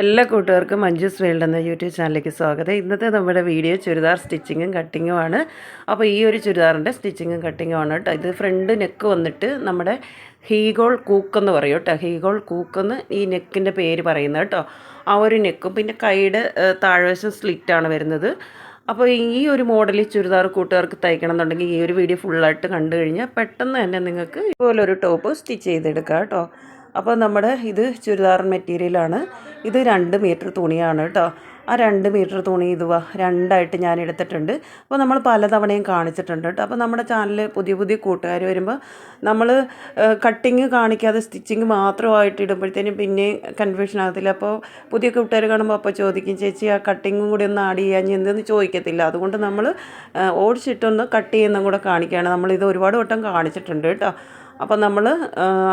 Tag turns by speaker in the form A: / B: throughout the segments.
A: എല്ലാ കൂട്ടുകാർക്കും മഞ്ജുസ് വേൾഡ് എന്ന യൂട്യൂബ് ചാനലിലേക്ക് സ്വാഗതം. ഇന്നത്തെ നമ്മുടെ വീഡിയോ ചുരിദാർ സ്റ്റിച്ചിങ്ങും കട്ടിങ്ങും ആണ്. അപ്പോൾ ഈ ഒരു ചുരിദാറിന്റെ സ്റ്റിച്ചിങ്ങും കട്ടിങ്ങും ആണ് കേട്ടോ. ഇത് ഫ്രണ്ട് നെക്ക് വന്നിട്ട് നമ്മുടെ ഹീഗോൾ കൂക്കെന്ന് പറയും കേട്ടോ. ഹീഗോൾ കൂക്കെന്ന് ഈ നെക്കിന്റെ പേര് പറയുന്നത് കേട്ടോ. ആ ഒരു നെക്കും പിന്നെ കൈയുടെ താഴ്വശം സ്ലിറ്റാണ് വരുന്നത്. അപ്പോൾ ഈ ഒരു മോഡൽ ചുരിദാർ കൂട്ടുകാർക്ക് തയ്ക്കണം എന്നുണ്ടെങ്കിൽ ഈ ഒരു വീഡിയോ ഫുള്ളായിട്ട് കണ്ടു കഴിഞ്ഞാൽ പെട്ടെന്ന് തന്നെ നിങ്ങൾക്ക് ഇതുപോലൊരു ടോപ്പ് സ്റ്റിച്ച് ചെയ്തെടുക്കാം കേട്ടോ. അപ്പോൾ നമ്മുടെ ഇത് ചുരിദാർ മെറ്റീരിയലാണ് ഇത് രണ്ട് മീറ്റർ തുണിയാണ് കേട്ടോ. ആ രണ്ട് മീറ്റർ തുണി ഇത് വാ രണ്ടായിട്ട് ഞാൻ എടുത്തിട്ടുണ്ട്. അപ്പോൾ നമ്മൾ പലതവണയും കാണിച്ചിട്ടുണ്ട് കേട്ടോ. അപ്പോൾ നമ്മുടെ ചാനലിൽ പുതിയ പുതിയ കൂട്ടുകാർ വരുമ്പോൾ നമ്മൾ കട്ടിങ് കാണിക്കാതെ സ്റ്റിച്ചിങ് മാത്രമായിട്ട് ഇടുമ്പോഴത്തേനും പിന്നെ കൺഫ്യൂഷൻ ആകത്തില്ല. അപ്പോൾ പുതിയ കൂട്ടുകാർ കാണുമ്പോൾ അപ്പോൾ ചോദിക്കും ചേച്ചി ആ കട്ടിങ്ങും കൂടി ഒന്ന് ആഡ് ചെയ്യാൻ എന്തെന്ന് ചോദിക്കത്തില്ല. അതുകൊണ്ട് നമ്മൾ ഓടിച്ചിട്ടൊന്ന് കട്ട് ചെയ്യുന്നതും കൂടെ കാണിക്കുകയാണ്. നമ്മളിത് ഒരുപാട് വട്ടം കാണിച്ചിട്ടുണ്ട് കേട്ടോ. അപ്പോൾ നമ്മൾ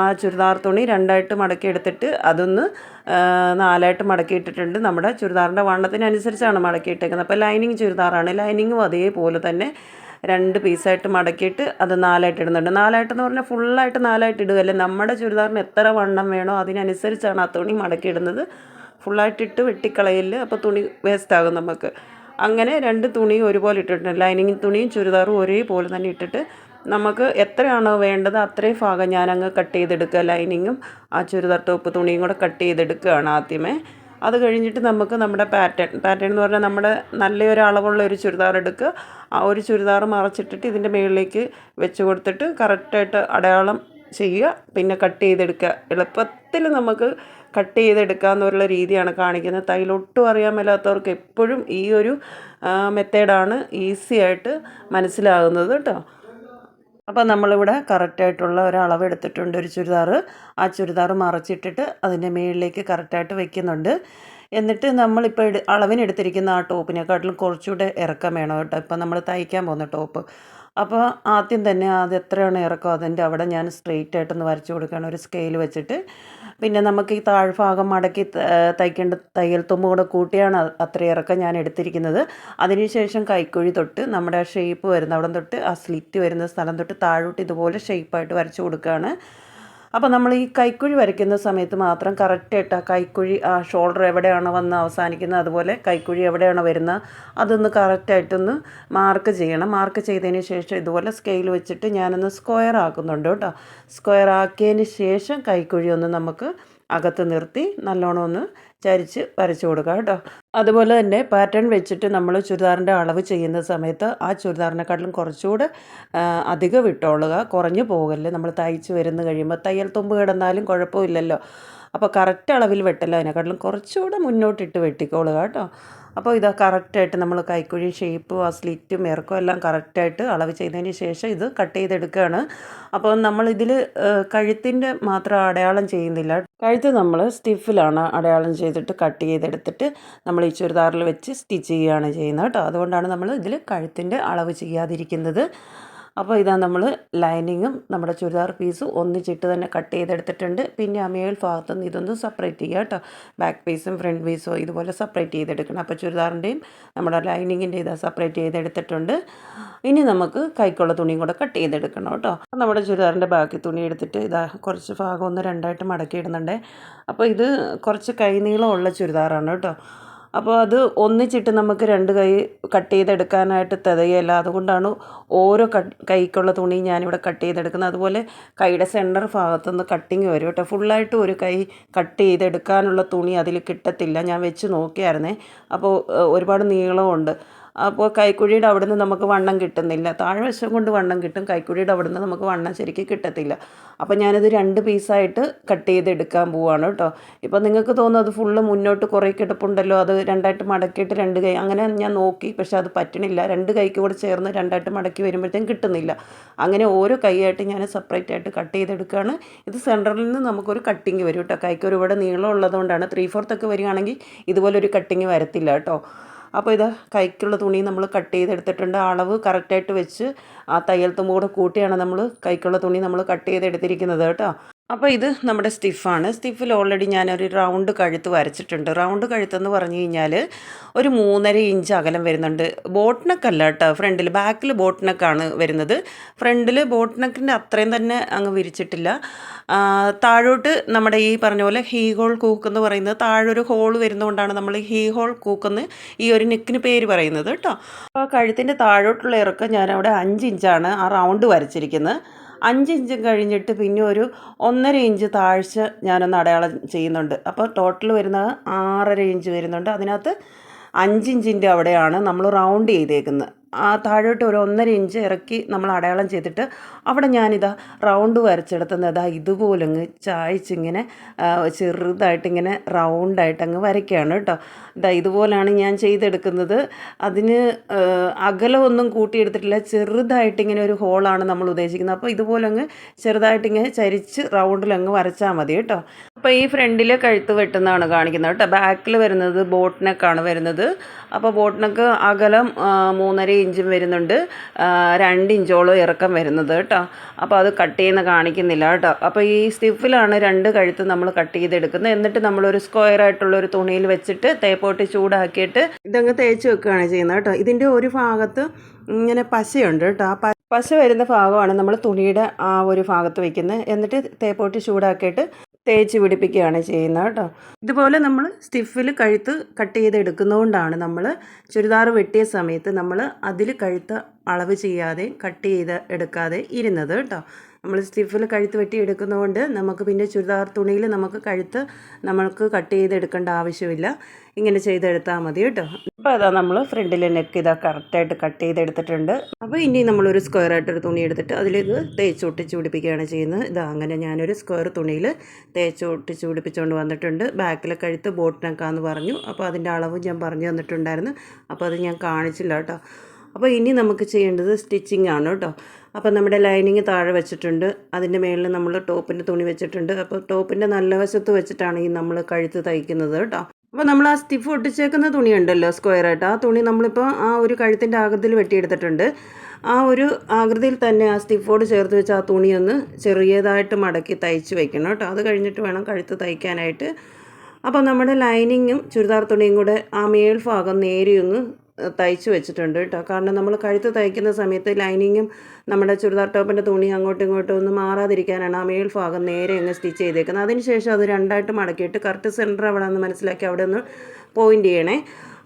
A: ആ ചുരിദാർ തുണി രണ്ടായിട്ട് മടക്കി എടുത്തിട്ട് അതൊന്ന് നാലായിട്ട് മടക്കി ഇട്ടിട്ടുണ്ട്. നമ്മുടെ ചുരിദാറിന്റെ വണ്ണത്തിനനുസരിച്ചാണ് മടക്കി ഇട്ടേക്കുന്നത്. അപ്പോൾ ലൈനിങ് ചുരിദാറാണ്. ലൈനിങ്ങും അതേപോലെ തന്നെ രണ്ട് പീസായിട്ട് മടക്കിയിട്ട് അത് നാലായിട്ട് ഇടുന്നുണ്ട്. നാലായിട്ടെന്ന് പറഞ്ഞാൽ ഫുള്ളായിട്ട് നാലായിട്ട് ഇടുകയല്ലേ നമ്മുടെ ചുരിദാറിന് എത്ര വണ്ണം വേണോ അതിനനുസരിച്ചാണ് ആ തുണി മടക്കി ഇടുന്നത്. ഫുള്ളായിട്ടിട്ട് വെട്ടിക്കളയില്ല അപ്പോൾ തുണി വേസ്റ്റ് ആകും നമുക്ക്. അങ്ങനെ രണ്ട് തുണിയും ഒരുപോലെ ഇട്ടിട്ടുണ്ട്. ലൈനിങ് തുണിയും ചുരിദാറും ഒരേപോലെ തന്നെ ഇട്ടിട്ട് നമുക്ക് എത്രയാണോ വേണ്ടത് അത്രയും ഭാഗം ഞാൻ അങ്ങ് കട്ട് ചെയ്തെടുക്കുക ലൈനിങ്ങും ആ ചുരിദാർ ടോപ്പ് തുണിയും കൂടെ കട്ട് ചെയ്തെടുക്കുകയാണ് ആദ്യമേ. അത് കഴിഞ്ഞിട്ട് നമുക്ക് നമ്മുടെ പാറ്റേൺ പാറ്റേൺ എന്ന് പറഞ്ഞാൽ നമ്മുടെ നല്ലൊരു അളവുള്ള ഒരു ചുരിദാർ എടുക്കുക. ആ ഒരു ചുരിദാർ മറച്ചിട്ടിട്ട് ഇതിന്റെ മുകളിലേക്ക് വെച്ച് കൊടുത്തിട്ട് കറക്റ്റായിട്ട് അടയാളം ചെയ്യുക. പിന്നെ കട്ട് ചെയ്തെടുക്കുക. എളുപ്പത്തിൽ നമുക്ക് കട്ട് ചെയ്തെടുക്കുക എന്നുള്ള രീതിയാണ് കാണിക്കുന്നത്. തൈലൊട്ടും അറിയാൻ മേലാത്തവർക്ക് എപ്പോഴും ഈ ഒരു മെത്തേഡാണ് ഈസി ആയിട്ട് മനസ്സിലാകുന്നത് കേട്ടോ. അപ്പോൾ നമ്മളിവിടെ കറക്റ്റായിട്ടുള്ള ഒരളവ് എടുത്തിട്ടുണ്ട് ഒരു ചുരിദാർ. ആ ചുരിദാർ മറച്ചിട്ടിട്ട് അതിന്റെ മുകളിലേക്ക് കറക്റ്റായിട്ട് വെക്കുന്നുണ്ട്. എന്നിട്ട് നമ്മളിപ്പോൾ എടു അളവിനെടുത്തിരിക്കുന്ന ആ ടോപ്പിനെക്കാട്ടിലും കുറച്ചുകൂടെ ഇറക്കം വേണം കേട്ടോ. ഇപ്പം നമ്മൾ തയ്ക്കാൻ പോകുന്ന ടോപ്പ്. അപ്പോൾ ആദ്യം തന്നെ അത് എത്രയാണ് ഇറക്കം? അതിന്റെ അവിടെ ഞാൻ സ്ട്രെയിറ്റ് ആയിട്ടൊന്ന് വരച്ചു കൊടുക്കുകയാണ്. ഒരു സ്കെയിൽ വെച്ചിട്ട് പിന്നെ നമുക്ക് ഈ താഴ്ഭാഗം മടക്കി തയ്ക്കേണ്ട തയ്യൽ തുമ്പ് കൂടെ കൂട്ടിയാണ് അത്ര ഞാൻ എടുത്തിരിക്കുന്നത്. അതിനുശേഷം കൈക്കുഴി തൊട്ട് നമ്മുടെ ഷേപ്പ് വരുന്ന അവിടെ തൊട്ട് ആ സ്ലിറ്റ് വരുന്ന സ്ഥലം തൊട്ട് താഴോട്ട് ഇതുപോലെ ഷേപ്പായിട്ട് വരച്ചു കൊടുക്കുകയാണ്. അപ്പോൾ നമ്മൾ ഈ കൈക്കുഴി വരയ്ക്കുന്ന സമയത്ത് മാത്രം കറക്റ്റായിട്ട് ആ കൈക്കുഴി ആ ഷോൾഡർ എവിടെയാണ് വന്ന് അവസാനിക്കുന്നത് അതുപോലെ കൈക്കുഴി എവിടെയാണോ വരുന്നത് അതൊന്ന് കറക്റ്റായിട്ടൊന്ന് മാർക്ക് ചെയ്യണം. മാർക്ക് ചെയ്തതിന് ശേഷം ഇതുപോലെ സ്കെയിൽ വെച്ചിട്ട് ഞാനൊന്ന് സ്ക്വയർ ആക്കുന്നുണ്ട് കേട്ടോ. സ്ക്വയർ ആക്കിയതിന് ശേഷം കൈക്കുഴി ഒന്ന് നമുക്ക് അകത്ത് നിർത്തി നല്ലോണം ഒന്ന് ചരിച്ച് വരച്ചു കൊടുക്കുക കേട്ടോ. അതുപോലെ തന്നെ പാറ്റേൺ വെച്ചിട്ട് നമ്മൾ ചുരിദാറിന്റെ അളവ് ചെയ്യുന്ന സമയത്ത് ആ ചുരിദാറിനെക്കാട്ടിലും കുറച്ചുകൂടെ അധികം വിട്ടോളുക കുറഞ്ഞു പോകല്ലേ. നമ്മൾ തയ്ച്ച് വരുന്ന കഴിയുമ്പോൾ തയ്യൽ തുമ്പ് കിടന്നാലും കുഴപ്പമില്ലല്ലോ. അപ്പോൾ കറക്റ്റ് അളവിൽ വെട്ടല്ല അതിനെക്കാട്ടിലും കുറച്ചുകൂടെ മുന്നോട്ടിട്ട് വെട്ടിക്കോളുക കേട്ടോ. അപ്പോൾ ഇത് കറക്റ്റായിട്ട് നമ്മൾ കൈക്കുഴി ഷേപ്പും ആ സ്ലിറ്റും ഇറക്കവും എല്ലാം കറക്റ്റായിട്ട് അളവ് ചെയ്തതിന് ശേഷം ഇത് കട്ട് ചെയ്തെടുക്കുകയാണ്. അപ്പോൾ നമ്മൾ നമ്മളിതിൽ കഴുത്തിന്റെ മാത്രം അടയാളം ചെയ്യുന്നില്ല. കഴുത്ത് നമ്മൾ സ്റ്റിഫിലാണ് അടയാളം ചെയ്തിട്ട് കട്ട് ചെയ്തെടുത്തിട്ട് നമ്മൾ ഈ ചുരിദാറിൽ വെച്ച് സ്റ്റിച്ച് ചെയ്യുകയാണ് ചെയ്യുന്നത് കേട്ടോ. അതുകൊണ്ടാണ് നമ്മൾ ഇതിൽ കഴുത്തിന്റെ അളവ് ചെയ്യാതിരിക്കുന്നത്. അപ്പോൾ ഇതാ നമ്മൾ ലൈനിങ്ങും നമ്മുടെ ചുരിദാർ പീസും ഒന്നിച്ചിട്ട് തന്നെ കട്ട് ചെയ്തെടുത്തിട്ടുണ്ട്. പിന്നെ ആ മേൽ ഭാഗത്ത് നിന്ന് ഇതൊന്ന് സെപ്പറേറ്റ് ചെയ്യുക കേട്ടോ. ബാക്ക് പീസും ഫ്രണ്ട് പീസും ഇതുപോലെ സെപ്പറേറ്റ് ചെയ്തെടുക്കണം. അപ്പോൾ ചുരിദാറിന്റെയും നമ്മുടെ ലൈനിങ്ങിന്റെ ഇതാ സെപ്പറേറ്റ് ചെയ്തെടുത്തിട്ടുണ്ട്. ഇനി നമുക്ക് കൈക്കുള്ള തുണിയും കൂടെ കട്ട് ചെയ്തെടുക്കണം കേട്ടോ. നമ്മുടെ ചുരിദാറിന്റെ ബാക്കി തുണി എടുത്തിട്ട് ഇതാ കുറച്ച് ഭാഗം ഒന്ന് രണ്ടായിട്ട് മടക്കി ഇടുന്നുണ്ട്. അപ്പോൾ ഇത് കുറച്ച് കൈനീളമുള്ള ചുരിദാറാണ് കേട്ടോ. അപ്പോൾ അത് ഒന്നിച്ചിട്ട് നമുക്ക് രണ്ട് കൈ കട്ട് ചെയ്തെടുക്കാനായിട്ട് തികയല്ല അതുകൊണ്ടാണ് ഓരോ കൈക്കുള്ള തുണി ഞാനിവിടെ കട്ട് ചെയ്തെടുക്കുന്നത്. അതുപോലെ കൈയുടെ സെന്റർ ഭാഗത്തുനിന്ന് കട്ടിങ് വരും കേട്ടോ. ഫുള്ളായിട്ട് ഒരു കൈ കട്ട് ചെയ്തെടുക്കാനുള്ള തുണി അതിൽ കിട്ടത്തില്ല. ഞാൻ വെച്ച് നോക്കിയായിരുന്നേ. അപ്പോൾ ഒരുപാട് നീളമുണ്ട് അപ്പോൾ കൈക്കുഴിയുടെ അവിടെ നിന്ന് നമുക്ക് വണ്ണം കിട്ടുന്നില്ല. താഴ്വശം കൊണ്ട് വണ്ണം കിട്ടും. കൈക്കുഴിയുടെ അവിടെ നിന്ന് നമുക്ക് വണ്ണം ശരിക്കും കിട്ടത്തില്ല. അപ്പോൾ ഞാനിത് രണ്ട് പീസായിട്ട് കട്ട് ചെയ്തെടുക്കാൻ പോവാണ് കേട്ടോ. ഇപ്പോൾ നിങ്ങൾക്ക് തോന്നും അത് ഫുള്ള് മുന്നോട്ട് കുറേ കിടപ്പുണ്ടല്ലോ. അത് രണ്ടായിട്ട് മടക്കിയിട്ട് രണ്ട് കൈ അങ്ങനെ ഞാൻ നോക്കി. പക്ഷേ അത് പറ്റണില്ല. രണ്ട് കൈക്ക് കൂടെ ചേർന്ന് രണ്ടായിട്ട് മടക്കി വരുമ്പോഴത്തേക്കും കിട്ടുന്നില്ല. അങ്ങനെ ഓരോ കൈയായിട്ട് ഞാൻ സെപ്പറേറ്റ് ആയിട്ട് കട്ട് ചെയ്തെടുക്കുകയാണ്. ഇത് സെന്ററിൽ നിന്ന് നമുക്കൊരു കട്ടിങ് വരും കേട്ടോ. കൈക്ക് ഒരുപാട് നീളം ഉള്ളതുകൊണ്ടാണ് ത്രീ ഫോർത്തൊക്കെ വരികയാണെങ്കിൽ ഇതുപോലൊരു കട്ടിങ് വരത്തില്ല കേട്ടോ. അപ്പോൾ ഇത് കൈക്കുള്ള തുണി നമ്മൾ കട്ട് ചെയ്തെടുത്തിട്ടുണ്ട്. അളവ് കറക്റ്റായിട്ട് വെച്ച് ആ തയ്യൽ തുമ്പ് കൂടെ കൂട്ടിയാണ് നമ്മൾ കൈക്കുള്ള തുണി നമ്മൾ കട്ട് ചെയ്തെടുത്തിരിക്കുന്നത് കേട്ടോ. അപ്പോൾ ഇത് നമ്മുടെ സ്റ്റിഫാണ്. സ്റ്റിഫിൽ ഓൾറെഡി ഞാനൊരു റൗണ്ട് കഴുത്ത് വരച്ചിട്ടുണ്ട്. റൗണ്ട് കഴുത്തെന്ന് പറഞ്ഞു കഴിഞ്ഞാൽ ഒരു മൂന്നര ഇഞ്ച് അകലം വരുന്നുണ്ട്. ബോട്ട് നെക്കല്ല കേട്ടോ ഫ്രണ്ടിൽ ബാക്കിൽ ബോട്ട് നെക്കാണ് വരുന്നത്. ഫ്രണ്ടിൽ ബോട്ട് നെക്കിന്റെ അത്രയും തന്നെ അങ്ങ് വിരിച്ചിട്ടില്ല. താഴോട്ട് നമ്മുടെ ഈ പറഞ്ഞ പോലെ ഹീ ഹോൾ കൂക്ക് എന്ന് പറയുന്നത് താഴൊരു ഹോൾ വരുന്നതുകൊണ്ടാണ് നമ്മൾ ഹീ ഹോൾ കൂക്കെന്ന് ഈ ഒരു നെക്കിന് പേര് പറയുന്നത് കേട്ടോ അപ്പോൾ കഴുത്തിന്റെ താഴോട്ടുള്ള ഇറക്കം ഞാനവിടെ അഞ്ച് ഇഞ്ചാണ് ആ റൗണ്ട് വരച്ചിരിക്കുന്നത്. അഞ്ച് ഇഞ്ച് കഴിഞ്ഞിട്ട് പിന്നെ ഒരു ഒന്നര ഇഞ്ച് താഴ്ച ഞാനൊന്ന് അടയാളം ചെയ്യുന്നുണ്ട്. അപ്പോൾ ടോട്ടൽ വരുന്നത് ആറര ഇഞ്ച് വരുന്നുണ്ട്. അതിനകത്ത് അഞ്ച് ഇഞ്ചിന്റെ അവിടെയാണ് നമ്മൾ റൗണ്ട് ചെയ്തേക്കുന്നത്. താഴോട്ട് ഒരു ഒന്നര ഇഞ്ച് ഇറക്കി നമ്മൾ അടയാളം ചെയ്തിട്ട് അവിടെ ഞാനിതാ റൗണ്ട് വരച്ചെടുത്തുന്നത് അതാ ഇതുപോലെ അങ്ങ് ചായച്ചിങ്ങനെ ചെറുതായിട്ടിങ്ങനെ റൗണ്ടായിട്ട് അങ്ങ് വരയ്ക്കുകയാണ് കേട്ടോ. ഇതാ ഇതുപോലാണ് ഞാൻ ചെയ്തെടുക്കുന്നത്. അതിന് അകലമൊന്നും കൂട്ടിയെടുത്തിട്ടില്ല. ചെറുതായിട്ടിങ്ങനെ ഒരു ഹോളാണ് നമ്മൾ ഉദ്ദേശിക്കുന്നത്. അപ്പോൾ ഇതുപോലെ അങ്ങ് ചെറുതായിട്ടിങ്ങനെ ചരിച്ച് റൗണ്ടിൽ അങ്ങ് വരച്ചാൽ മതി കേട്ടോ. അപ്പോൾ ഈ ഫ്രണ്ടിൽ കഴുത്ത് വെട്ടുന്നതാണ് കാണിക്കുന്നത് കേട്ടോ. ബാക്കിൽ വരുന്നത് ബോട്ട് നെക്കാണ് വരുന്നത്. അപ്പോൾ ബോട്ട് നെക്ക് അകലം മൂന്നര ഇഞ്ചും വരുന്നുണ്ട്. രണ്ട് ഇഞ്ചോളം ഇറക്കം വരുന്നത് കേട്ടോ. അപ്പോൾ അത് കട്ട് ചെയ്യുന്ന കാണിക്കുന്നില്ല കേട്ടോ. അപ്പോൾ ഈ സ്റ്റിഫിലാണ് രണ്ട് കഴുത്ത് നമ്മൾ കട്ട് ചെയ്തെടുക്കുന്നത്. എന്നിട്ട് നമ്മളൊരു സ്ക്വയർ ആയിട്ടുള്ള ഒരു തുണിയിൽ വെച്ചിട്ട് തേപ്പോട്ട് ചൂടാക്കിയിട്ട് ഇതങ്ങ് തേച്ച് വെക്കുകയാണ് ചെയ്യുന്നത് കേട്ടോ. ഇതിന്റെ ഒരു ഭാഗത്ത് ഇങ്ങനെ പശയുണ്ട് കേട്ടോ. ആ പശ വരുന്ന ഭാഗമാണ് നമ്മൾ തുണിയുടെ ആ ഒരു ഭാഗത്ത് വെക്കുന്നത്. എന്നിട്ട് തേപ്പോട്ട് ചൂടാക്കിയിട്ട് തേച്ച് പിടിപ്പിക്കുകയാണ് ചെയ്യുന്നത് കേട്ടോ. ഇതുപോലെ നമ്മൾ സ്റ്റിഫിൽ കഴുത്ത് കട്ട് ചെയ്ത് എടുക്കുന്നതുകൊണ്ടാണ് നമ്മൾ ചുരിദാർ വെട്ടിയ സമയത്ത് നമ്മൾ അതിൽ കഴുത്ത് അളവ് ചെയ്യാതെ കട്ട് ചെയ്ത് എടുക്കാതെ ഇരുന്നത് കേട്ടോ. നമ്മൾ സ്റ്റിഫിൽ കഴുത്ത് വെട്ടി എടുക്കുന്നതുകൊണ്ട് നമുക്ക് പിന്നെ ചുരിദാർ തുണിയിൽ നമുക്ക് കഴുത്ത് നമ്മൾക്ക് കട്ട് ചെയ്തെടുക്കേണ്ട ആവശ്യമില്ല. ഇങ്ങനെ ചെയ്തെടുത്താൽ മതി കേട്ടോ. അപ്പോൾ അതാ നമ്മൾ ഫ്രണ്ടിൽ നെക്ക് ഇതാ കറക്റ്റായിട്ട് കട്ട് ചെയ്തെടുത്തിട്ടുണ്ട്. അപ്പോൾ ഇനി നമ്മളൊരു സ്ക്വയർ ആയിട്ടൊരു തുണി എടുത്തിട്ട് അതിലേക്ക് തേച്ച് ഒട്ടിച്ച് പിടിപ്പിക്കുകയാണ് ചെയ്യുന്നത്. ഇതാ അങ്ങനെ ഞാനൊരു സ്ക്വയർ തുണിയിൽ തേച്ച് ഒട്ടിച്ച് പിടിപ്പിച്ചുകൊണ്ട് വന്നിട്ടുണ്ട്. ബാക്കിലെ കഴുത്ത് ബോട്ട് നെക്കാന്ന് പറഞ്ഞു. അപ്പോൾ അതിന്റെ അളവ് ഞാൻ പറഞ്ഞു തന്നിട്ടുണ്ടായിരുന്നു. അപ്പോൾ അത് ഞാൻ കാണിച്ചില്ല കേട്ടോ. അപ്പോൾ ഇനി നമുക്ക് ചെയ്യേണ്ടത് സ്റ്റിച്ചിങ് ആണ് കേട്ടോ. അപ്പോൾ നമ്മുടെ ലൈനിങ് താഴെ വെച്ചിട്ടുണ്ട്. അതിന്റെ മേളിൽ നമ്മൾ ടോപ്പിന്റെ തുണി വെച്ചിട്ടുണ്ട്. അപ്പോൾ ടോപ്പിന്റെ നല്ല വശത്ത് വെച്ചിട്ടാണ് ഈ നമ്മൾ കഴുത്ത് തയ്ക്കുന്നത് കേട്ടോ. അപ്പോൾ നമ്മൾ ആ സ്റ്റിഫ് ഒട്ടിച്ചേക്കുന്ന തുണി ഉണ്ടല്ലോ സ്ക്വയറായിട്ട് ആ തുണി നമ്മളിപ്പോൾ ആ ഒരു കഴുത്തിന്റെ ആകൃതിയിൽ വെട്ടിയെടുത്തിട്ടുണ്ട്. ആ ഒരു ആകൃതിയിൽ തന്നെ ആ സ്റ്റിഫോട് ചേർത്ത് വെച്ച് ആ തുണിയൊന്ന് ചെറിയതായിട്ട് മടക്കി തയ്ച്ച് വെക്കണം കേട്ടോ. അത് കഴിഞ്ഞിട്ട് വേണം കഴുത്ത് തയ്ക്കാനായിട്ട്. അപ്പോൾ നമ്മുടെ ലൈനിങ്ങും ചുരിദാർ തുണിയും കൂടെ ആ മേൽഭാഗം ഭാഗം ഒന്ന് തയ്ച്ച് വെച്ചിട്ടുണ്ട് കേട്ടോ. കാരണം നമ്മൾ കഴുത്ത് തയ്ക്കുന്ന സമയത്ത് ലൈനിങ്ങും നമ്മുടെ ചുരിദാർ ടോപ്പിന്റെ തുണി അങ്ങോട്ടും ഇങ്ങോട്ടും ഒന്നും മാറാതിരിക്കാനാണ് ആ മേൽഭാഗം നേരെ അങ്ങ് സ്റ്റിച്ച് ചെയ്തേക്കുന്നത്. അതിനുശേഷം അത് രണ്ടായിട്ട് മടക്കിയിട്ട് കറക്റ്റ് സെന്റർ അവിടെ നിന്ന് മനസ്സിലാക്കി അവിടെ ഒന്ന് പോയിന്റ് ചെയ്യണേ.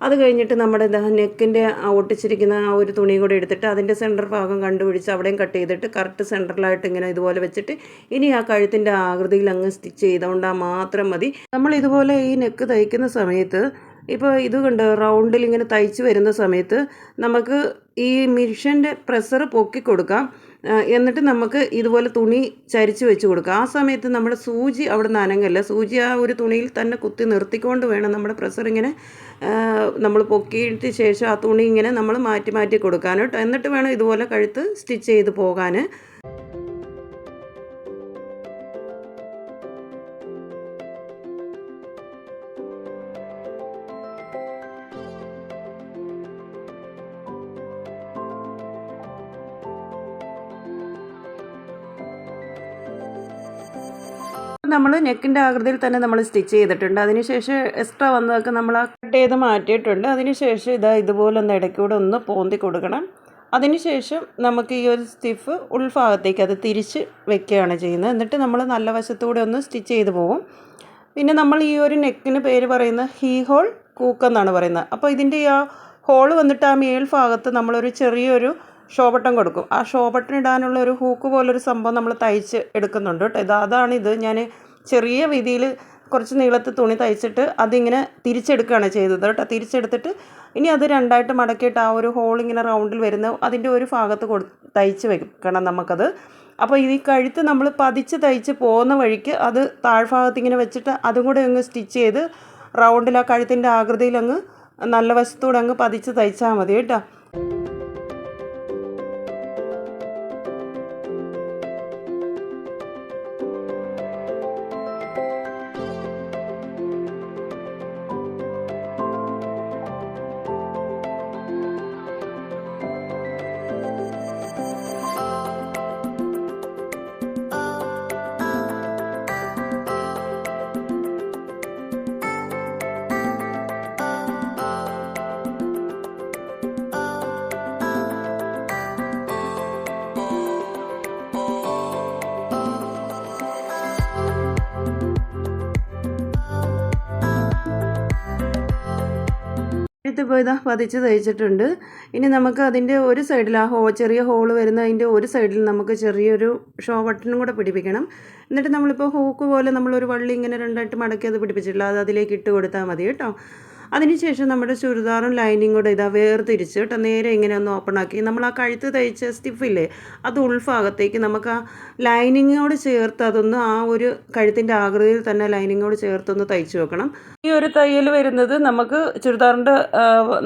A: അത് കഴിഞ്ഞിട്ട് നമ്മുടെ നെക്കിന്റെ ഒട്ടിച്ചിരിക്കുന്ന ആ ഒരു തുണി കൂടെ എടുത്തിട്ട് അതിന്റെ സെന്റർ ഭാഗം കണ്ടുപിടിച്ച് അവിടെയും കട്ട് ചെയ്തിട്ട് കറക്റ്റ് സെന്ററിലായിട്ട് ഇങ്ങനെ ഇതുപോലെ വെച്ചിട്ട് ഇനി ആ കഴുത്തിന്റെ ആകൃതിയിൽ അങ്ങ് സ്റ്റിച്ച് ചെയ്തുകൊണ്ടാൽ മാത്രം മതി. നമ്മൾ ഇതുപോലെ ഈ നെക്ക് തയ്ക്കുന്ന സമയത്ത് ഇപ്പോൾ ഇത് കണ്ട് റൗണ്ടിൽ ഇങ്ങനെ തയ്ച്ച് വരുന്ന സമയത്ത് നമുക്ക് ഈ മിഷന്റെ പ്രഷർ പൊക്കി കൊടുക്കാം. എന്നിട്ട് നമുക്ക് ഇതുപോലെ തുണി ചരിച്ച് വെച്ച് കൊടുക്കാം. ആ സമയത്ത് നമ്മുടെ സൂചി അവിടെ നനങ്ങല്ല. സൂചി ആ ഒരു തുണിയിൽ തന്നെ കുത്തി നിർത്തിക്കൊണ്ട് വേണം നമ്മുടെ പ്രഷർ ഇങ്ങനെ നമ്മൾ പൊക്കിയിട്ട് ശേഷം ആ തുണി ഇങ്ങനെ നമ്മൾ മാറ്റി മാറ്റി കൊടുക്കാൻ. എന്നിട്ട് വേണം ഇതുപോലെ കഴുത്ത് സ്റ്റിച്ച് ചെയ്ത് പോകാൻ. നമ്മൾ നെക്കിന്റെ ആകൃതിയിൽ തന്നെ നമ്മൾ സ്റ്റിച്ച് ചെയ്തിട്ടുണ്ട്. അതിനുശേഷം എക്സ്ട്രാ വന്നതൊക്കെ നമ്മൾ കട്ട് ചെയ്ത് മാറ്റിയിട്ടുണ്ട്. അതിനുശേഷം ഇതാ ഇതുപോലെ ഒന്ന് ഇടയ്ക്കൂടെ ഒന്ന് പോന്തി കൊടുക്കണം. അതിനുശേഷം നമുക്ക് ഈ ഒരു സ്റ്റിഫ് ഉൾഭാഗത്തേക്ക് അത് തിരിച്ച് വെക്കുകയാണ് ചെയ്യുന്നത്. എന്നിട്ട് നമ്മൾ നല്ല വശത്തൂടെ ഒന്ന് സ്റ്റിച്ച് ചെയ്ത് പോകും പിന്നെ നമ്മൾ ഈ ഒരു നെക്കിന് പേര് പറയുന്ന ഹീ ഹോൾ കൂക്ക് എന്നാണ് പറയുന്നത്. അപ്പോൾ ഇതിന്റെ ആ ഹോൾ വന്നിട്ട് ആ മേൽഭാഗത്ത് നമ്മളൊരു ചെറിയൊരു ഷോബട്ടം കൊടുക്കും. ആ ഷോബട്ടൻ ഇടാനുള്ള ഒരു ഹൂക്ക് പോലൊരു സംഭവം നമ്മൾ തയ്ച്ച് എടുക്കുന്നുണ്ട് കേട്ടോ. ഇത് അതാണ് ഇത്. ഞാൻ ചെറിയ രീതിയിൽ കുറച്ച് നീളത്ത് തുണി തയ്ച്ചിട്ട് അതിങ്ങനെ തിരിച്ചെടുക്കുകയാണ് ചെയ്തത് കേട്ടോ. തിരിച്ചെടുത്തിട്ട് ഇനി അത് രണ്ടായിട്ട് മടക്കിയിട്ട് ആ ഒരു ഹോൾ ഇങ്ങനെ റൗണ്ടിൽ വരുന്ന അതിന്റെ ഒരു ഭാഗത്ത് കൊടു തയ്ച്ച് വെക്കണം നമുക്കത്. അപ്പോൾ ഈ കഴുത്ത് നമ്മൾ പതിച്ച് തയ്ച്ച് പോകുന്ന വഴിക്ക് അത് താഴ്ഭാഗത്ത് ഇങ്ങനെ വെച്ചിട്ട് അതും കൂടെ അങ്ങ് സ്റ്റിച്ച് ചെയ്ത് റൗണ്ടിൽ ആ കഴുത്തിന്റെ ആകൃതിയിൽ അങ്ങ് നല്ല വശത്തോടെ അങ്ങ് പതിച്ച് തയ്ച്ചാൽ മതി കേട്ടോ. ഇപ്പോൾ ഇതാ പതിച്ച് തയ്ച്ചിട്ടുണ്ട് ഇനി നമുക്ക് അതിന്റെ ഒരു സൈഡിൽ ആ ഹോ ചെറിയ ഹോൾ വരുന്ന അതിന്റെ ഒരു സൈഡിൽ നമുക്ക് ചെറിയൊരു ഷോ ബട്ടണും കൂടെ പിടിപ്പിക്കണം. എന്നിട്ട് നമ്മളിപ്പോൾ ഹൂക്ക് പോലെ നമ്മളൊരു വള്ളി ഇങ്ങനെ രണ്ടായിട്ട് മടക്കി അത് പിടിപ്പിച്ചിട്ടില്ല. അത് അതിലേക്ക് ഇട്ട് കൊടുത്താൽ മതി കേട്ടോ. അതിനുശേഷം നമ്മുടെ ചുരിദാറും ലൈനിങ് കൂടെ ഇതാ വേർതിരിച്ച് കേട്ടോ നേരെ ഇങ്ങനെ ഒന്ന് ഓപ്പൺ ആക്കി. നമ്മൾ ആ കഴുത്ത് തയ്ച്ച സ്റ്റിഫില്ലേ അത് ഉൾഭാഗത്തേക്ക് നമുക്ക് ആ ലൈനിങ്ങോട് ചേർത്ത് അതൊന്ന് ആ ഒരു കഴുത്തിന്റെ ആകൃതിയിൽ തന്നെ ലൈനിങ്ങോട് ചേർത്തൊന്ന് തയ്ച്ചു വെക്കണം. ഈ ഒരു തയ്യൽ വരുന്നത് നമുക്ക് ചുരിദാറിന്റെ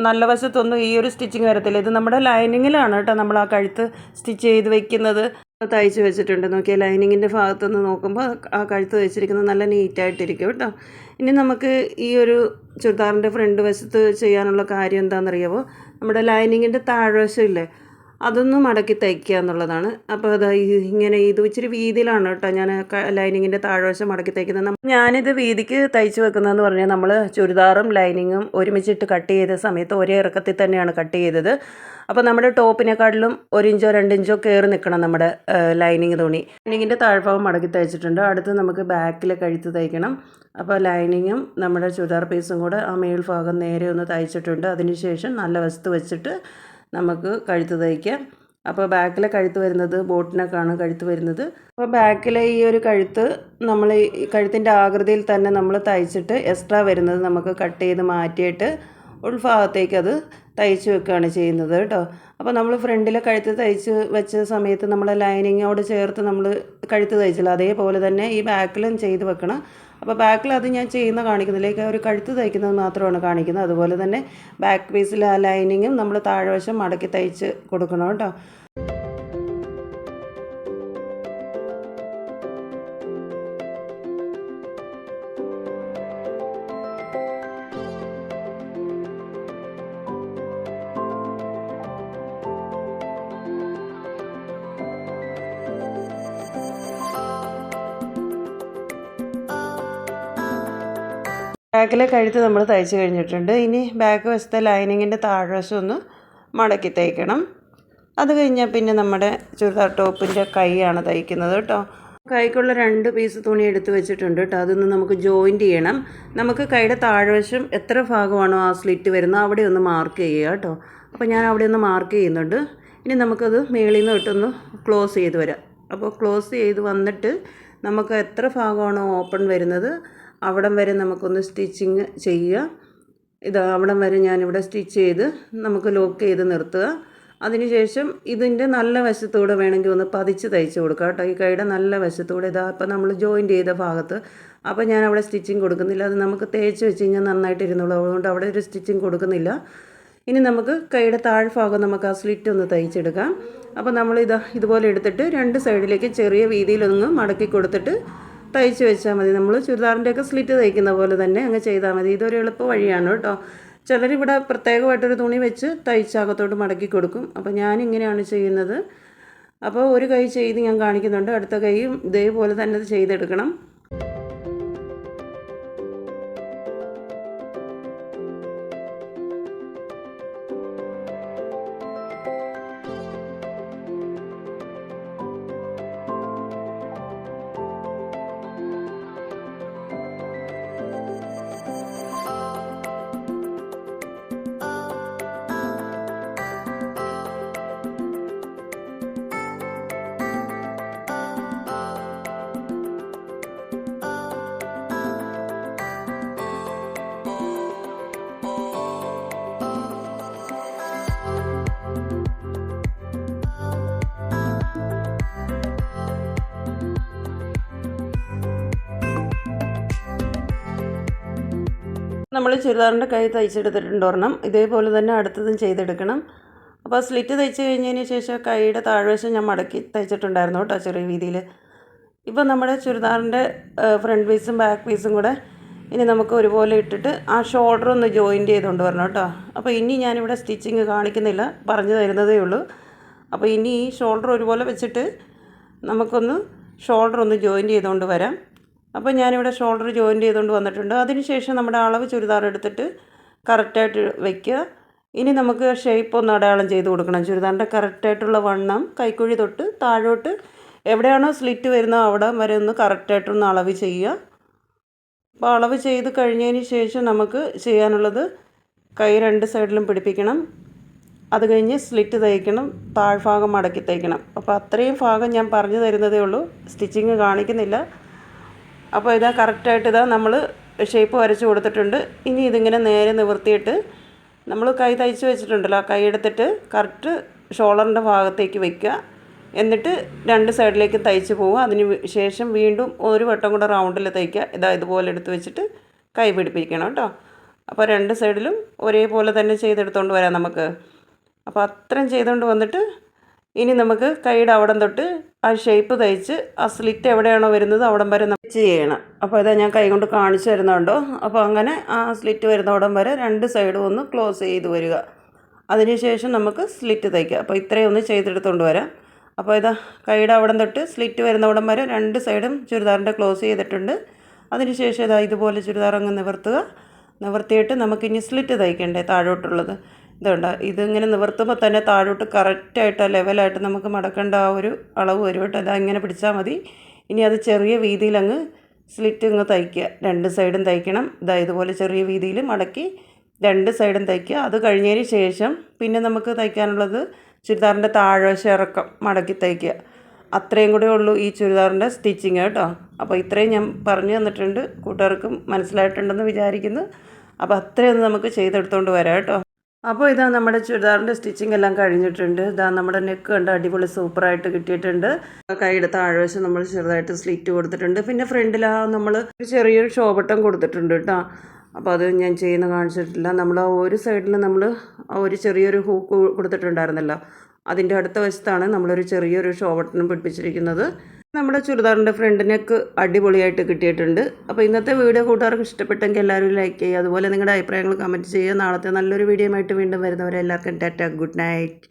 A: നല്ല വശത്തൊന്നും ഈ ഒരു സ്റ്റിച്ചിങ് വരത്തില്ല. ഇത് നമ്മുടെ ലൈനിങ്ങിലാണ് കേട്ടോ നമ്മൾ ആ കഴുത്ത് സ്റ്റിച്ച് ചെയ്ത് വെക്കുന്നത്. തയ്ച്ച് വെച്ചിട്ടുണ്ട്. നോക്കിയാൽ ലൈനിങ്ങിന്റെ ഭാഗത്തുനിന്ന് നോക്കുമ്പോൾ ആ കഴുത്ത് വെച്ചിരിക്കുന്നത് നല്ല നീറ്റായിട്ടിരിക്കും കേട്ടോ. ഇനി നമുക്ക് ഈ ഒരു ചുരിദാറിന്റെ ഫ്രണ്ട് വശത്ത് ചെയ്യാനുള്ള കാര്യം എന്താണെന്നറിയാമോ നമ്മുടെ ലൈനിങ്ങിന്റെ താഴ്വശം ഇല്ലേ? അതൊന്ന് മടക്കി തയ്ക്കുക എന്നുള്ളതാണ്. അപ്പോൾ അത് ഇങ്ങനെ ഇത് ഇച്ചിരി വീതിയിലാണ് കേട്ടോ ഞാൻ ലൈനിങ്ങിന്റെ താഴ്വശം മടക്കി തയ്ക്കുന്നത്. ഞാനിത് വീതിക്ക് തയ്ച്ച് വെക്കുന്നതെന്ന് പറഞ്ഞാൽ നമ്മൾ ചുരിദാറും ലൈനിങ്ങും ഒരുമിച്ചിട്ട് കട്ട് ചെയ്ത സമയത്ത് ഒരേ ഇറക്കത്തിൽ തന്നെയാണ് കട്ട് ചെയ്തത്. അപ്പോൾ നമ്മുടെ ടോപ്പിനെക്കാട്ടിലും ഒരു ഇഞ്ചോ രണ്ട് ഇഞ്ചോ കയറി നിൽക്കണം നമ്മുടെ ലൈനിങ് തുണി. ലൈനിങ്ങിന്റെ താഴ്ഭാഗം മടക്കി തയ്ച്ചിട്ടുണ്ട്. അടുത്ത് നമുക്ക് ബാക്കിൽ കഴുത്ത് തയ്ക്കണം. അപ്പോൾ ലൈനിങ്ങും നമ്മുടെ ചുരിദാർ പീസും കൂടെ ആ മേൽഭാഗം നേരെ ഒന്ന് തയ്ച്ചിട്ടുണ്ട്. അതിനുശേഷം നല്ല വസ്തു വെച്ചിട്ട് നമുക്ക് കഴുത്ത് തയ്ക്കാം. അപ്പോൾ ബാക്കിലെ കഴുത്ത് വരുന്നത് ബോട്ടിനൊക്കെയാണ് കഴുത്ത് വരുന്നത്. അപ്പോൾ ബാക്കിലെ ഈ ഒരു കഴുത്ത് നമ്മൾ ഈ കഴുത്തിന്റെ ആകൃതിയിൽ തന്നെ നമ്മൾ തയ്ച്ചിട്ട് എക്സ്ട്രാ വരുന്നത് നമുക്ക് കട്ട് ചെയ്ത് മാറ്റിയിട്ട് ഉൾഭാഗത്തേക്ക് അത് തയ്ച്ച് വെക്കുകയാണ് ചെയ്യുന്നത് കേട്ടോ. അപ്പോൾ നമ്മൾ ഫ്രണ്ടിലെ കഴുത്ത് തയ്ച്ച് വെച്ച സമയത്ത് നമ്മൾ ലൈനിങ്ങോട് ചേർത്ത് നമ്മൾ കഴുത്ത് തയ്ച്ചില്ല. അതേപോലെ തന്നെ ഈ ബാക്കിലും ചെയ്ത് വെക്കണം. അപ്പോൾ ബാക്കിൽ അത് ഞാൻ ചെയ്യുന്ന കാണിക്കുന്നില്ല ഒരു കഴുത്ത് തയ്ക്കുന്നത് മാത്രമാണ് കാണിക്കുന്നത്. അതുപോലെ തന്നെ ബാക്ക് പീസിൽ ആ ലൈനിങ്ങും നമ്മൾ താഴ്വശം മടക്കി തയ്ച്ച് കൊടുക്കണം കേട്ടോ. ബാക്കിലെ കഴുത്ത് നമ്മൾ തയ്ച്ച് കഴിഞ്ഞിട്ടുണ്ട്. ഇനി ബാക്ക് വശത്തെ ലൈനിങ്ങിന്റെ താഴ്വശം ഒന്ന് മടക്കി തയ്ക്കണം അത് കഴിഞ്ഞാൽ പിന്നെ നമ്മുടെ ചുരിദാർ ടോപ്പിന്റെ കൈയാണ് തയ്ക്കുന്നത് കേട്ടോ. കൈക്കുള്ള രണ്ട് പീസ് തുണി എടുത്ത് വെച്ചിട്ടുണ്ട് കേട്ടോ. അതൊന്ന് നമുക്ക് ജോയിന്റ് ചെയ്യണം. നമുക്ക് കൈയുടെ താഴ്വശം എത്ര ഭാഗമാണോ ആ സ്ലിറ്റ് വരുന്നത് അവിടെ ഒന്ന് മാർക്ക് ചെയ്യുക കേട്ടോ. അപ്പോൾ ഞാൻ അവിടെ ഒന്ന് മാർക്ക് ചെയ്യുന്നുണ്ട്. ഇനി നമുക്കത് മേളിൽ നിന്ന് ഇട്ടൊന്ന് ക്ലോസ് ചെയ്ത് വരാം. അപ്പോൾ ക്ലോസ് ചെയ്ത് വന്നിട്ട് നമുക്ക് എത്ര ഭാഗമാണോ ഓപ്പൺ വരുന്നത്? അവിടം വരെ നമുക്കൊന്ന് സ്റ്റിച്ചിങ് ചെയ്യുക. ഇത് അവിടം വരെ ഞാനിവിടെ സ്റ്റിച്ച് ചെയ്ത് നമുക്ക് ലോക്ക് ചെയ്ത് നിർത്തുക. അതിനുശേഷം ഇതിന്റെ നല്ല വശത്തൂടെ വേണമെങ്കിൽ ഒന്ന് പതിച്ച് തയ്ച്ച് കൊടുക്കുക കേട്ടോ. ഈ കൈയുടെ നല്ല വശത്തൂടെ ഇതാ അപ്പോൾ നമ്മൾ ജോയിന്റ് ചെയ്ത ഭാഗത്ത്. അപ്പോൾ ഞാൻ അവിടെ സ്റ്റിച്ചിങ് കൊടുക്കുന്നില്ല. അത് നമുക്ക് തേച്ച് വെച്ച് കഴിഞ്ഞാൽ നന്നായിട്ട് ഇരുന്നുള്ളൂ അതുകൊണ്ട് അവിടെ ഒരു സ്റ്റിച്ചിങ് കൊടുക്കുന്നില്ല. ഇനി നമുക്ക് കൈയുടെ താഴ്ഭാഗം നമുക്ക് ആ സ്ലിറ്റ് ഒന്ന് തയ്ച്ചെടുക്കാം. അപ്പോൾ നമ്മൾ ഇതാ ഇതുപോലെ എടുത്തിട്ട് രണ്ട് സൈഡിലേക്ക് ചെറിയ വീതിയിലൊന്ന് മടക്കി കൊടുത്തിട്ട് തയ്ച്ച് വെച്ചാൽ മതി. നമ്മൾ ചുരിദാറിന്റെയൊക്കെ സ്ലിറ്റ് തയ്ക്കുന്ന പോലെ തന്നെ അങ്ങ് ചെയ്താൽ മതി. ഇതൊരു എളുപ്പ വഴിയാണ് കേട്ടോ. ചിലരിവിടെ പ്രത്യേകമായിട്ടൊരു തുണി വെച്ച് തയ്ച്ചകത്തോട്ട് മടക്കി കൊടുക്കും. അപ്പോൾ ഞാനിങ്ങനെയാണ് ചെയ്യുന്നത്. അപ്പോൾ ഒരു കൈ ചെയ്ത് ഞാൻ കാണിക്കുന്നുണ്ട്. അടുത്ത കൈയും ഇതേപോലെ തന്നെ ചെയ്തെടുക്കണം. നമ്മൾ ചുരിദാറിന്റെ കൈ തയ്ച്ചെടുത്തിട്ടുണ്ട് ഒരെണ്ണം ഇതേപോലെ തന്നെ അടുത്തതും ചെയ്തെടുക്കണം. അപ്പോൾ സ്ലിറ്റ് തയ്ച്ച് കഴിഞ്ഞതിന് ശേഷം കൈയുടെ താഴ്വശം ഞാൻ മടക്കി തയ്ച്ചിട്ടുണ്ടായിരുന്നു കേട്ടോ ചെറിയ രീതിയിൽ ഇപ്പോൾ നമ്മുടെ ചുരിദാറിന്റെ ഫ്രണ്ട് പീസും ബാക്ക് പീസും കൂടെ ഇനി നമുക്ക് ഒരുപോലെ ഇട്ടിട്ട് ആ ഷോൾഡർ ഒന്ന് ജോയിന്റ് ചെയ്തുകൊണ്ട് വരണം കേട്ടോ. അപ്പോൾ ഇനി ഞാനിവിടെ സ്റ്റിച്ചിങ് കാണിക്കുന്നില്ല. പറഞ്ഞു തരുന്നതേ ഉള്ളൂ. അപ്പോൾ ഇനി ഈ ഷോൾഡർ ഒരുപോലെ വെച്ചിട്ട് നമുക്കൊന്ന് ഷോൾഡർ ഒന്ന് ജോയിന്റ് ചെയ്തുകൊണ്ട് വരാം. അപ്പോൾ ഞാനിവിടെ ഷോൾഡർ ജോയിന്റ് ചെയ്തുകൊണ്ട് വന്നിട്ടുണ്ട്. അതിനുശേഷം നമ്മുടെ അളവ് ചുരിദാർ എടുത്തിട്ട് കറക്റ്റായിട്ട് വയ്ക്കുക. ഇനി നമുക്ക് ഷേപ്പ് ഒന്ന് അടയാളം ചെയ്ത് കൊടുക്കണം. ചുരിദാറിന്റെ കറക്റ്റായിട്ടുള്ള വണ്ണം കൈക്കുഴി തൊട്ട് താഴോട്ട് എവിടെയാണോ സ്ലിറ്റ് വരുന്നത് അവിടെ വരെ ഒന്ന് കറക്റ്റായിട്ടൊന്ന് അളവ് ചെയ്യുക. അപ്പോൾ അളവ് ചെയ്ത് കഴിഞ്ഞതിന് ശേഷം നമുക്ക് ചെയ്യാനുള്ളത് കൈ രണ്ട് സൈഡിലും പിടിപ്പിക്കണം. അത് കഴിഞ്ഞ് സ്ലിറ്റ് തയ്ക്കണം താഴ്ഭാഗം മടക്കി തയ്ക്കണം അപ്പോൾ അത്രയും ഭാഗം ഞാൻ പറഞ്ഞു തരുന്നതേ ഉള്ളൂ. സ്റ്റിച്ചിങ് കാണിക്കുന്നില്ല. അപ്പോൾ ഇതാ കറക്റ്റായിട്ട് ഇതാ നമ്മൾ ഷേപ്പ് വരച്ച് കൊടുത്തിട്ടുണ്ട്. ഇനി ഇതിങ്ങനെ നേരെ നിവർത്തിയിട്ട് നമ്മൾ കൈ തയ്ച്ച് വെച്ചിട്ടുണ്ടല്ലോ. ആ കൈ എടുത്തിട്ട് കറക്റ്റ് ഷോളറിന്റെ ഭാഗത്തേക്ക് വയ്ക്കുക എന്നിട്ട് രണ്ട് സൈഡിലേക്ക് തയ്ച്ച് പോവുക. അതിന് ശേഷം വീണ്ടും ഒരു വട്ടം കൂടെ റൗണ്ടിൽ തയ്ക്കുക. ഇതാ ഇതുപോലെ എടുത്ത് വെച്ചിട്ട് കൈ പിടിപ്പിക്കണം കേട്ടോ. അപ്പോൾ രണ്ട് സൈഡിലും ഒരേപോലെ തന്നെ ചെയ്തെടുത്തുകൊണ്ട് വരാം നമുക്ക്. അപ്പോൾ അത്രയും ചെയ്തുകൊണ്ട് വന്നിട്ട് ഇനി നമുക്ക് കൈയുടെ അവിടം തൊട്ട് ആ ഷേപ്പ് തയ്ച്ച് ആ സ്ലിറ്റ് എവിടെയാണോ വരുന്നത് അവിടം വരെ നമ്മൾ ചെയ്യണം. അപ്പോൾ ഇതാ ഞാൻ കൈ കൊണ്ട് കാണിച്ചു തരുന്നുണ്ടോ? അപ്പോൾ അങ്ങനെ ആ സ്ലിറ്റ് വരുന്ന അവിടം വരെ രണ്ട് സൈഡും ഒന്ന് ക്ലോസ് ചെയ്ത് വരിക. അതിനുശേഷം നമുക്ക് സ്ലിറ്റ് തയ്ക്കുക അപ്പോൾ ഇത്രയും ഒന്ന് ചെയ്തെടുത്തുകൊണ്ട് വരാം. അപ്പോൾ ഇതാ കൈയുടെ അവിടം തൊട്ട് സ്ലിറ്റ് വരുന്ന അവിടം വരെ രണ്ട് സൈഡും ചുരിദാറിന്റെ ക്ലോസ് ചെയ്തിട്ടുണ്ട്. അതിനുശേഷം ഇതാ ഇതുപോലെ ചുരിദാർ അങ്ങ് നിവർത്തുക. നിവർത്തിയിട്ട് നമുക്കിനി സ്ലിറ്റ് തയ്ക്കണ്ടേ താഴോട്ടുള്ളത്? ഇതുണ്ട്. ഇതിങ്ങനെ നിവർത്തുമ്പോൾ തന്നെ താഴോട്ട് കറക്റ്റായിട്ട് ലെവലായിട്ട് നമുക്ക് മടക്കേണ്ട ആ ഒരു അളവ് വരും കേട്ടോ. ഇതാ ഇങ്ങനെ പിടിച്ചാൽ മതി. ഇനി അത് ചെറിയ വീതിയിൽ അങ്ങ് സ്ലിറ്റ് അങ്ങ് തയ്ക്കുക. രണ്ട് സൈഡും തയ്ക്കണം. ഇതാ ഇതുപോലെ ചെറിയ വീതിയിൽ മടക്കി രണ്ട് സൈഡും തയ്ക്കുക. അത് കഴിഞ്ഞതിന് ശേഷം പിന്നെ നമുക്ക് തയ്ക്കാനുള്ളത് ചുരിദാറിന്റെ താഴ്വശ ഇറക്കം മടക്കി തയ്ക്കുക. അത്രയും കൂടെ ഉള്ളൂ ഈ ചുരിദാറിന്റെ സ്റ്റിച്ചിങ് കേട്ടോ. അപ്പോൾ ഇത്രയും ഞാൻ പറഞ്ഞു തന്നിട്ടുണ്ട്. കൂട്ടുകാർക്കും മനസ്സിലായിട്ടുണ്ടെന്ന് വിചാരിക്കുന്നു. അപ്പോൾ അത്രയൊന്ന് നമുക്ക് ചെയ്തെടുത്തുകൊണ്ട് വരാം കേട്ടോ. അപ്പോൾ ഇതാ നമ്മുടെ ചുരിദാറിന്റെ സ്റ്റിച്ചിങ് എല്ലാം കഴിഞ്ഞിട്ടുണ്ട്. ഇതാ നമ്മുടെ നെക്ക് കണ്ട് അടിപൊളി സൂപ്പറായിട്ട് കിട്ടിയിട്ടുണ്ട്. കൈയുടെ താഴ്വശം നമ്മൾ ചെറുതായിട്ട് സ്ലിറ്റ് കൊടുത്തിട്ടുണ്ട്. പിന്നെ ഫ്രണ്ടിൽ ആ നമ്മൾ ഒരു ചെറിയൊരു ഷോബട്ടം കൊടുത്തിട്ടുണ്ട് കേട്ടോ. അപ്പോൾ അത് ഞാൻ ചെയ്യുന്ന കാണിച്ചിട്ടില്ല. നമ്മൾ ആ ഒരു സൈഡിൽ നമ്മൾ ഒരു ചെറിയൊരു ഹൂക്ക് കൊടുത്തിട്ടുണ്ടായിരുന്നല്ലോ. അതിന്റെ അടുത്ത വശത്താണ് നമ്മളൊരു ചെറിയൊരു ഷോബട്ടനും പിടിപ്പിച്ചിരിക്കുന്നത്. നമ്മുടെ ചുരിദാറിന്റെ ഫ്രണ്ട് നെക്ക് അടിപൊളിയായിട്ട് കിട്ടിയിട്ടുണ്ട്. അപ്പോൾ ഇന്നത്തെ വീഡിയോ കൂട്ടുകാർക്ക് ഇഷ്ടപ്പെട്ടെങ്കിൽ എല്ലാവരും ലൈക്ക് ചെയ്യുക. അതുപോലെ നിങ്ങളുടെ അഭിപ്രായങ്ങൾ കമന്റ് ചെയ്യുക. നാളത്തെ നല്ലൊരു വീഡിയോ ആയിട്ട് വീണ്ടും വരുന്നവരെ എല്ലാവർക്കും ടാറ്റ. Good night.